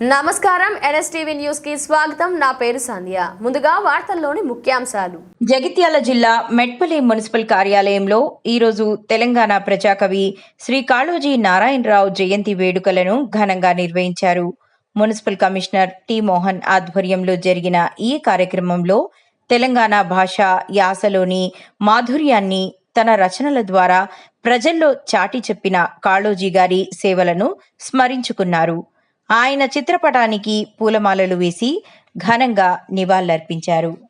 నమస్కారం ఎన్ఎస్టీవీ న్యూస్కి స్వాగతం. నా పేరు సంధ్య. ముందుగా వార్తల్లోని ముఖ్యాంశాలు. జగిత్యాల జిల్లా మెట్పల్లి మున్సిపల్ కార్యాలయంలో ఈరోజు తెలంగాణ ప్రజాకవి శ్రీ కాళోజీ నారాయణరావు జయంతి వేడుకలను ఘనంగా నిర్వహించారు. మున్సిపల్ కమిషనర్ టి మోహన్ ఆధ్వర్యంలో జరిగిన ఈ కార్యక్రమంలో తెలంగాణ భాష యాసలోని మాధుర్యాన్ని తన రచనల ద్వారా ప్రజల్లో చాటి చెప్పిన కాళోజీ గారి సేవలను స్మరించుకున్నారు. ఆయన చిత్రపటానికి పూలమాలలు వేసి ఘనంగా నివాళులర్పించారు.